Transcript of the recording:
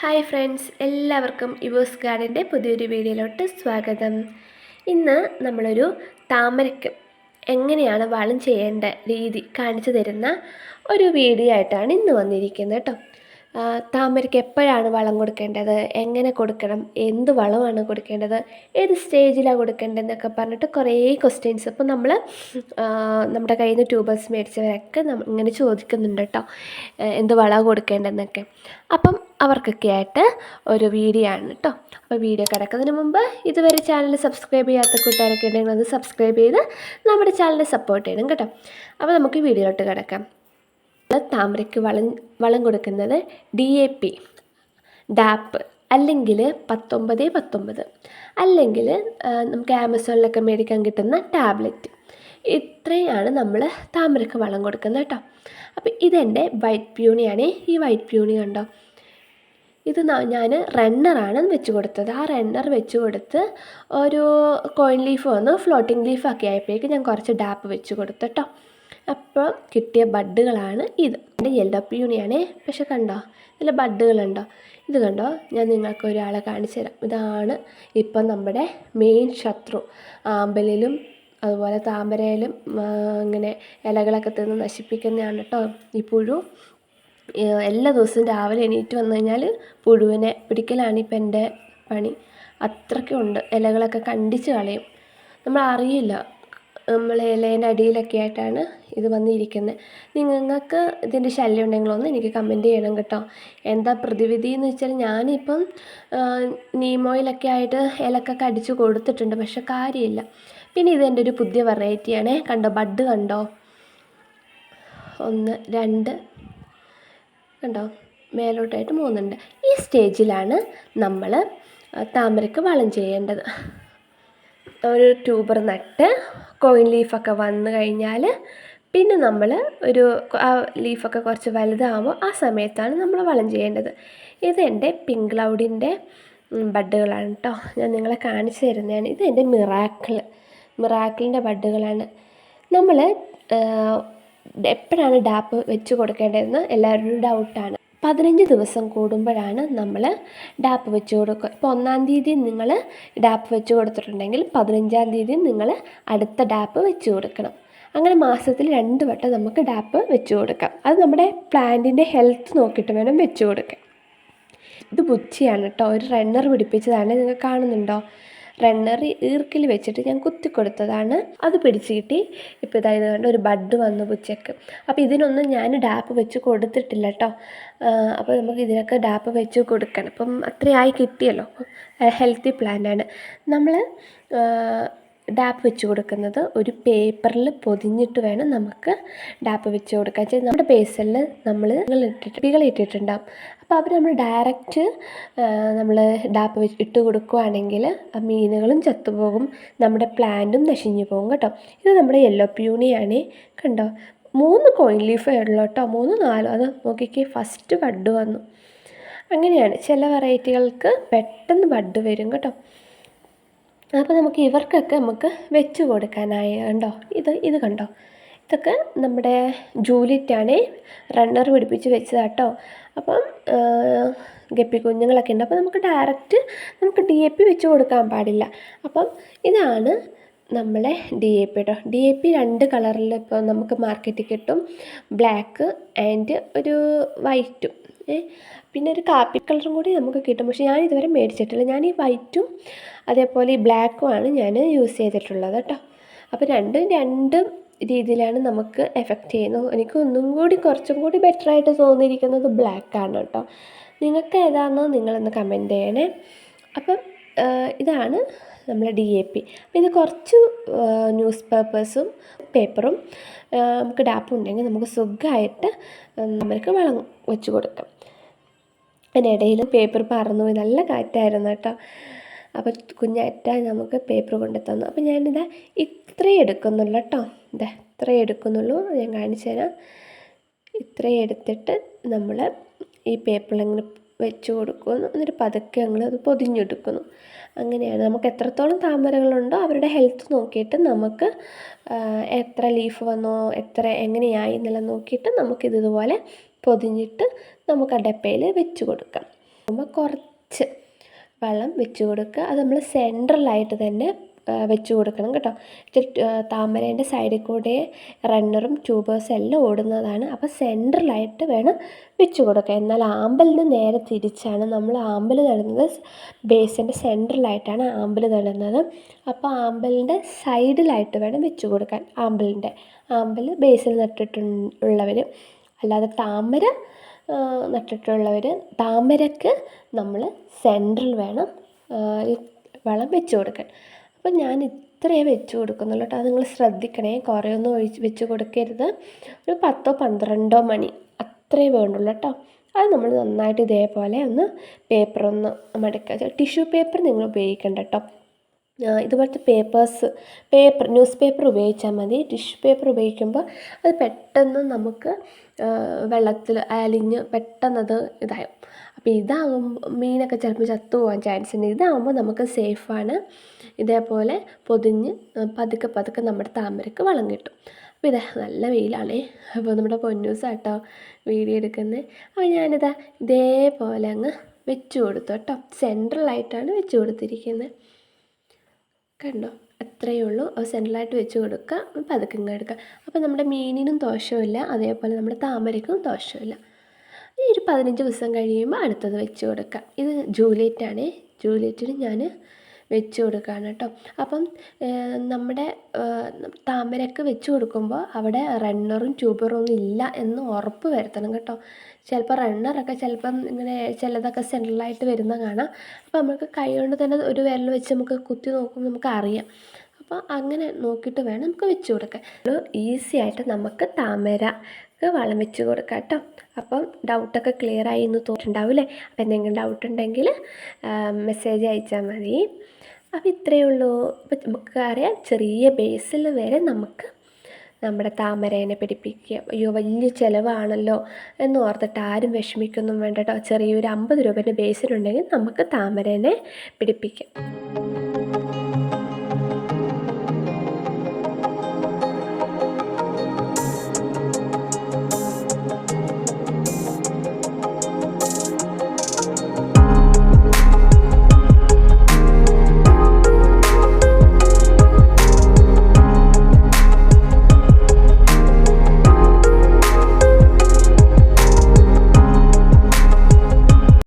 Hi friends എല്ലാവർക്കും ഇവോസ് ഗാർഡന്റെ പുതിയൊരു വീഡിയോയിലോട്ട് സ്വാഗതം. ഇന്ന് നമ്മളൊരു താമരയ്ക്ക് എങ്ങനെയാണ് വളം ചെയ്യേണ്ട രീതി കാണിച്ചു തരുന്ന ഒരു വീഡിയോ ആയിട്ടാണ് ഇന്ന് വന്നിരിക്കുന്നത് കേട്ടോ. താമരയ്ക്ക് എപ്പോഴാണ് വളം കൊടുക്കേണ്ടത്? എങ്ങനെ കൊടുക്കണം? എന്ത് വളമാണ് കൊടുക്കേണ്ടത്? ഏത് സ്റ്റേജിലാണ് കൊടുക്കേണ്ടതെന്നൊക്കെ പറഞ്ഞിട്ട് കുറേ ക്വസ്റ്റ്യൻസ് ഇപ്പോൾ നമ്മൾ നമ്മുടെ കയ്യിൽ നിന്ന് ട്യൂബേഴ്സ് മേടിച്ചവരൊക്കെ ഇങ്ങനെ ചോദിക്കുന്നുണ്ട് കേട്ടോ എന്ത് വളം കൊടുക്കേണ്ടതെന്നൊക്കെ. അപ്പം അവർക്കൊക്കെ ആയിട്ട് ഒരു വീഡിയോ ആണ് കേട്ടോ അപ്പോൾ വീഡിയോ കിടക്കുന്നതിന് മുമ്പ് ഇതുവരെ ചാനൽ സബ്സ്ക്രൈബ് ചെയ്യാത്ത കൂട്ടുകാരൊക്കെ ഉണ്ടെങ്കിൽ അത് സബ്സ്ക്രൈബ് ചെയ്ത് നമ്മുടെ ചാനലിനെ സപ്പോർട്ട് ചെയ്യണം കേട്ടോ. അപ്പോൾ നമുക്ക് വീഡിയോയിലോട്ട് കിടക്കാം. താമരയ്ക്ക് വളം വളം കൊടുക്കുന്നത് ഡി എ പി ഡാപ്പ് അല്ലെങ്കിൽ പത്തൊമ്പത് പത്തൊമ്പത്. അല്ലെങ്കിൽ നമുക്ക് ആമസോണിലൊക്കെ മേടിക്കാൻ കിട്ടുന്ന ടാബ്ലറ്റ്. ഇത്രയാണ് നമ്മൾ താമരയ്ക്ക് വളം കൊടുക്കുന്നത് കേട്ടോ. അപ്പോൾ ഇതെന്റെ വൈറ്റ് പ്യൂണിയാണ്. ഈ വൈറ്റ് പ്യൂണി കണ്ടോ? ഇത് ഞാൻ റണ്ണറാണ് വെച്ച് കൊടുത്തത്. ആ റണ്ണർ വെച്ച് കൊടുത്ത് ഒരു കോയിൻ ലീഫ് വന്ന് ഫ്ലോട്ടിംഗ് ഒക്കെ ആയപ്പോഴേക്ക് ഞാൻ കുറച്ച് ഡാപ്പ് വെച്ച് കൊടുത്തു കേട്ടോ. അപ്പോൾ കിട്ടിയ ബഡ്ഡുകളാണ് ഇത്. എന്റെ യെല്ലോ പ്യൂണിയാണേ പക്ഷെ കണ്ടോ? ഇതിൽ ബഡ്ഡുകളുണ്ടോ? ഇത് കണ്ടോ? ഞാൻ നിങ്ങൾക്ക് ഒരാളെ കാണിച്ചു തരാം. ഇതാണ് ഇപ്പം നമ്മുടെ മെയിൻ ശത്രു. ആമ്പലിലും അതുപോലെ താമരയിലും ഇങ്ങനെ ഇലകളൊക്കെ തിന്ന് നശിപ്പിക്കുന്നതാണ് കേട്ടോ ഈ പുഴു എല്ലാ ദിവസവും രാവിലെ എണീറ്റ് വന്നു കഴിഞ്ഞാൽ പുഴുവിനെ പിടിക്കലാണ് ഇപ്പം എന്റെ പണി. അത്രയ്ക്കുണ്ട്. ഇലകളൊക്കെ കണ്ടിച്ച് കളയും. നമ്മൾ അറിയില്ല. നമ്മൾ ഇലേന്റെ അടിയിലൊക്കെ ആയിട്ടാണ് ഇത് വന്നിരിക്കുന്നത് നിങ്ങൾക്ക് ഇതിന്റെ ശല്യം ഉണ്ടെങ്കിലൊന്ന് എനിക്ക് കമന്റ് ചെയ്യണം കേട്ടോ. എന്താ പ്രതിവിധി എന്ന് വെച്ചാൽ ഞാനിപ്പം നീമോയിലൊക്കെ ആയിട്ട് ഇലക്കൊക്കെ അടിച്ച് കൊടുത്തിട്ടുണ്ട് പക്ഷെ കാര്യമില്ല. പിന്നെ ഇതെന്റെ ഒരു പുതിയ വെറൈറ്റിയാണ് കണ്ടോ ബഡ് കണ്ടോ? ഒന്ന് രണ്ട് കണ്ടോ? മേലോട്ടായിട്ട് മൂന്നുണ്ട്. ഈ സ്റ്റേജിലാണ് നമ്മൾ താമരക്ക് വളം ചെയ്യേണ്ടത്. ഒരു ട്യൂബർ നട്ട് കോയിൻ ലീഫൊക്കെ വന്നു കഴിഞ്ഞാൽ പിന്നെ നമ്മൾ ഒരു ആ ലീഫൊക്കെ കുറച്ച് വലുതാകുമ്പോൾ ആ സമയത്താണ് നമ്മൾ വളം ചെയ്യേണ്ടത്. ഇത് എന്റെ പിങ്ക് ക്ലൗഡിന്റെ ബഡ്ഡുകളാണ് കേട്ടോ ഞാൻ നിങ്ങളെ കാണിച്ചു തരുന്നതാണ്. ഇത് എന്റെ മിറാക്കിൾ മിറാക്കിളിന്റെ ബഡ്ഡുകളാണ്. നമ്മൾ എപ്പോഴാണ് ഡാപ്പ് വെച്ച് കൊടുക്കേണ്ടതെന്ന് എല്ലാവരുടെയും ഡൗട്ടാണ് പതിനഞ്ച് ദിവസം കൂടുമ്പോഴാണ് നമ്മൾ ഡാപ്പ് വെച്ച് കൊടുക്കുക. ഇപ്പോൾ ഒന്നാം തീയതി നിങ്ങൾ ഡാപ്പ് വെച്ച് കൊടുത്തിട്ടുണ്ടെങ്കിൽ പതിനഞ്ചാം തീയതി നിങ്ങൾ അടുത്ത ഡാപ്പ് വെച്ച് കൊടുക്കണം. അങ്ങനെ മാസത്തിൽ രണ്ട് വട്ടം നമുക്ക് ഡാപ്പ് വെച്ച് കൊടുക്കാം. അത് നമ്മുടെ പ്ലാന്റിന്റെ ഹെൽത്ത് നോക്കിയിട്ട് വേണം വെച്ച് കൊടുക്കാൻ. ഇത് ബുച്ചിയാണ് കേട്ടോ. ഒരു റണ്ണർ പിടിപ്പിച്ചതാണ്. നിങ്ങൾ കാണുന്നുണ്ടോ? റണ്ണർ ഈർക്കിൽ വെച്ചിട്ട് ഞാൻ കുത്തി കൊടുത്തതാണ്. അത് പിടിച്ച് കിട്ടി. ഇപ്പോൾ ഇതായത് കൊണ്ട് ഒരു ബഡ് വന്നു പുച്ചക്ക് അപ്പോൾ ഇതിനൊന്നും ഞാൻ ഡാപ്പ് വെച്ച് കൊടുത്തിട്ടില്ല കേട്ടോ അപ്പോൾ നമുക്ക് ഇതിനൊക്കെ ഡാപ്പ് വെച്ച് കൊടുക്കണം. അപ്പം അത്രയായി കിട്ടിയല്ലോ. ഹെൽത്തി പ്ലാന്റാണ് നമ്മൾ ഡാപ്പ് വെച്ച് കൊടുക്കുന്നത് ഒരു പേപ്പറിൽ പൊതിഞ്ഞിട്ട് വേണം നമുക്ക് ഡാപ്പ് വെച്ച് കൊടുക്കാൻ. വെച്ചാൽ നമ്മുടെ ബേസലിൽ നമ്മൾ ഇട്ടിട്ട് പികൾ ഇട്ടിട്ടുണ്ടാകും അപ്പോൾ അവർ നമ്മൾ ഡയറക്റ്റ് നമ്മൾ ഡാപ്പ് വെച്ച് ഇട്ട് കൊടുക്കുകയാണെങ്കിൽ ആ മീനുകളും ചത്തുപോകും. നമ്മുടെ പ്ലാന്റും നശിഞ്ഞു പോകും കേട്ടോ. ഇത് നമ്മുടെ യെല്ലോ പ്യൂണിയാണ് കണ്ടോ? മൂന്ന് കോയിൻ ലീഫേ ഉള്ളൂ കേട്ടോ. മൂന്ന് നാലോ അത് നോക്കിക്കേ ഫസ്റ്റ് ബഡ് വന്നു. അങ്ങനെയാണ്. ചില വെറൈറ്റികൾക്ക് പെട്ടെന്ന് ബഡ് വരും കേട്ടോ. അപ്പോൾ നമുക്ക് ഇവർക്കൊക്കെ നമുക്ക് വെച്ച് കൊടുക്കാനായി കണ്ടോ? ഇത് ഇത് കണ്ടോ? ഇതൊക്കെ നമ്മുടെ ജൂലിറ്റാണ് റണ്ണർ പിടിപ്പിച്ച് വെച്ചതാണ് കേട്ടോ. അപ്പം ഗപ്പി കുഞ്ഞുങ്ങളൊക്കെ ഉണ്ട്. അപ്പോൾ നമുക്ക് ഡയറക്റ്റ് നമുക്ക് ഡി എ പി വെച്ച് കൊടുക്കാൻ പാടില്ല. അപ്പം ഇതാണ് നമ്മളെ ഡി എ പി കേട്ടോ ഡി എ പി രണ്ട് കളറിൽ ഇപ്പോൾ നമുക്ക് മാർക്കറ്റിൽ കിട്ടും. ബ്ലാക്ക് ആൻഡ് ഒരു വൈറ്റും പിന്നെ ഒരു കാപ്പി കളറും കൂടി നമുക്ക് കിട്ടും. പക്ഷേ ഞാൻ ഇതുവരെ മേടിച്ചിട്ടില്ല. ഞാൻ ഈ വൈറ്റും അതേപോലെ ഈ ബ്ലാക്കുമാണ് ഞാൻ യൂസ് ചെയ്തിട്ടുള്ളത് കേട്ടോ. അപ്പോൾ രണ്ടും രണ്ടും രീതിയിലാണ് നമുക്ക് എഫക്റ്റ് ചെയ്യുന്നത്. എനിക്ക് ഒന്നും കൂടി കുറച്ചും കൂടി ബെറ്റർ ആയിട്ട് തോന്നിയിരിക്കുന്നത് ബ്ലാക്കാണ് കേട്ടോ. നിങ്ങൾക്ക് ഏതാണെന്നോ നിങ്ങളൊന്ന് കമന്റ് ചെയ്യണേ. അപ്പം ഇതാണ് നമ്മളെ ഡി എ പി അപ്പോൾ ഇത് കുറച്ച് ന്യൂസ് പേപ്പേഴ്സും പേപ്പറും നമുക്ക് ഡാപ്പ് ഉണ്ടെങ്കിൽ നമുക്ക് സുഖമായിട്ട് നമുക്ക് വളം വെച്ച് കൊടുക്കാം. അതിനിടയിൽ പേപ്പർ പറന്നു പോയി. നല്ല കാറ്റായിരുന്നു കേട്ടോ. അപ്പോൾ കുഞ്ഞാറ്റ നമുക്ക് പേപ്പർ കൊണ്ട് തന്നു അപ്പോൾ ഞാനിതാ ഇത്രയും എടുക്കുന്നുള്ളൂ കേട്ടോ. ഇതാ ഇത്രയും എടുക്കുന്നുള്ളൂ. ഞാൻ കാണിച്ചു തരാം. ഇത്രയും എടുത്തിട്ട് നമ്മൾ ഈ പേപ്പറിൽ ഇങ്ങനെ വെച്ച് കൊടുക്കുന്നു. എന്നിട്ട് പതുക്കെ ഞങ്ങൾ അത് പൊതിഞ്ഞെടുക്കുന്നു. അങ്ങനെയാണ്. നമുക്ക് എത്രത്തോളം താമരകളുണ്ടോ അവരുടെ ഹെൽത്ത് നോക്കിയിട്ട് നമുക്ക് എത്ര ലീഫ് വന്നോ എത്ര എങ്ങനെയായി എന്നെല്ലാം നോക്കിയിട്ട് നമുക്ക് ഇതുപോലെ പൊതിഞ്ഞിട്ട് നമുക്ക് ആ ഡപ്പയിൽ വെച്ച് കൊടുക്കാം. നമ്മൾ കുറച്ച് വെള്ളം വെച്ച് കൊടുക്കുക. അത് നമ്മൾ സെൻട്രലായിട്ട് തന്നെ വെച്ച് കൊടുക്കണം കേട്ടോ. താമരേന്റെ സൈഡിൽ കൂടെ റണ്ണറും ട്യൂബേഴ്സും എല്ലാം ഓടുന്നതാണ്. അപ്പോൾ സെൻട്രലായിട്ട് വേണം വെച്ച് കൊടുക്കുക എന്നാൽ ആമ്പലിന് നേരെ തിരിച്ചാണ് നമ്മൾ ആമ്പൽ നടുന്നത് ബേസിന്റെ സെൻട്രലായിട്ടാണ് ആമ്പൽ നടുന്നത് അപ്പോൾ ആമ്പലിന്റെ സൈഡിലായിട്ട് വേണം വെച്ച് കൊടുക്കാൻ. ആമ്പലിന്റെ ആമ്പൽ ബേസിൽ നട്ടിട്ടുള്ളവർ അല്ലാതെ താമര നട്ടിട്ടുള്ളവർ താമരക്ക് നമ്മൾ സെൻട്രൽ വേണം വളം വെച്ച് കൊടുക്കാൻ. അപ്പം ഞാൻ ഇത്രയേ വെച്ച് കൊടുക്കുന്നുള്ളൂ കേട്ടോ. അത് നിങ്ങൾ ശ്രദ്ധിക്കണേ. കുറേയൊന്നും ഒഴിച്ച് വെച്ച് കൊടുക്കരുത്. ഒരു പത്തോ പന്ത്രണ്ടോ മണി അത്രയേ വേണ്ടുള്ളൂ കേട്ടോ. അത് നമ്മൾ നന്നായിട്ട് ഇതേപോലെ ഒന്ന് പേപ്പറൊന്ന് മടക്കുക. ടിഷ്യൂ പേപ്പർ നിങ്ങൾ ഉപയോഗിക്കണ്ട കേട്ടോ. ഇതുപോലത്തെ പേപ്പേഴ്സ് പേപ്പർ ന്യൂസ് പേപ്പർ ഉപയോഗിച്ചാൽ മതി. ടിഷ്യൂ പേപ്പർ ഉപയോഗിക്കുമ്പോൾ അത് പെട്ടെന്ന് നമുക്ക് വെള്ളത്തിൽ അലിഞ്ഞ് പെട്ടെന്നത് ഇതാകും. അപ്പോൾ ഇതാകുമ്പോൾ മീനൊക്കെ ചിലപ്പോൾ ചത്തു പോകാൻ ചാൻസ് ഉണ്ട്. ഇതാകുമ്പോൾ നമുക്ക് സേഫാണ് ഇതേപോലെ പൊതിഞ്ഞ് പതുക്കെ പതുക്കെ നമ്മുടെ താമരക്ക് വളം കിട്ടും. അപ്പോൾ ഇതാ നല്ല വെയിലാണേ. അപ്പോൾ നമ്മുടെ പൊന്നൂസാട്ടോ വീഡിയോ എടുക്കുന്നത് അപ്പോൾ ഞാനിതാ ഇതേപോലെ അങ്ങ് വെച്ചു കൊടുത്തു കേട്ടോ. സെൻട്രലായിട്ടാണ് വെച്ചു കൊടുത്തിരിക്കുന്നത്. കണ്ടോ? അത്രയേ ഉള്ളൂ. സെൻട്രലായിട്ട് വെച്ച് കൊടുക്കുക. പതുക്കെ ഇങ്ങ് എടുക്കുക. അപ്പോൾ നമ്മുടെ മീനിനും ദോഷമില്ല അതേപോലെ നമ്മുടെ താമരയ്ക്കും ദോഷമില്ല ഈ ഒരു പതിനഞ്ച് ദിവസം കഴിയുമ്പോൾ അടുത്തത് വെച്ച് കൊടുക്കുക. ഇത് ജൂലിയറ്റാണേ ജൂലിയറ്റിന് ഞാൻ വെച്ച് കൊടുക്കുകയാണ് കേട്ടോ അപ്പം നമ്മുടെ താമരക്ക് വെച്ച് കൊടുക്കുമ്പോൾ അവിടെ റണ്ണറും ട്യൂബറും ഒന്നും ഇല്ല എന്ന് ഉറപ്പ് വരുത്തണം കേട്ടോ. ചിലപ്പോൾ റണ്ണറൊക്കെ ചിലപ്പം ഇങ്ങനെ ചിലതൊക്കെ സെൻട്രലായിട്ട് വരുന്ന കാണാം. അപ്പോൾ നമുക്ക് കൈ കൊണ്ട് തന്നെ ഒരു വിരൽ വെച്ച് നമുക്ക് കുത്തി നോക്കുമ്പോൾ നമുക്ക് അറിയാം. അപ്പോൾ അങ്ങനെ നോക്കിയിട്ട് വേണം നമുക്ക് വെച്ച് കൊടുക്കാൻ. ഈസി ആയിട്ട് നമുക്ക് താമരക്ക് വളം വെച്ച് കൊടുക്കാം കേട്ടോ. അപ്പം ഡൗട്ടൊക്കെ ക്ലിയർ ആയി എന്ന് തോന്നിട്ടുണ്ടാവില്ലേ അപ്പം എന്തെങ്കിലും ഡൗട്ട് ഉണ്ടെങ്കിൽ മെസ്സേജ് അയച്ചാൽ മതി. അപ്പോൾ ഇത്രയേ ഉള്ളൂ. അപ്പം നമുക്ക് അറിയാം ചെറിയ ബേസിൽ വരെ നമുക്ക് നമ്മുടെ താമരേനെ പിടിപ്പിക്കുക. അയ്യോ വലിയ ചിലവാണല്ലോ എന്ന് ഓർത്തിട്ട് ആരും വിഷമിക്കൊന്നും വേണ്ട കേട്ടോ. ചെറിയൊരു അമ്പത് രൂപേന്റെ ബേസിലുണ്ടെങ്കിൽ നമുക്ക് താമരേനെ പിടിപ്പിക്കാം.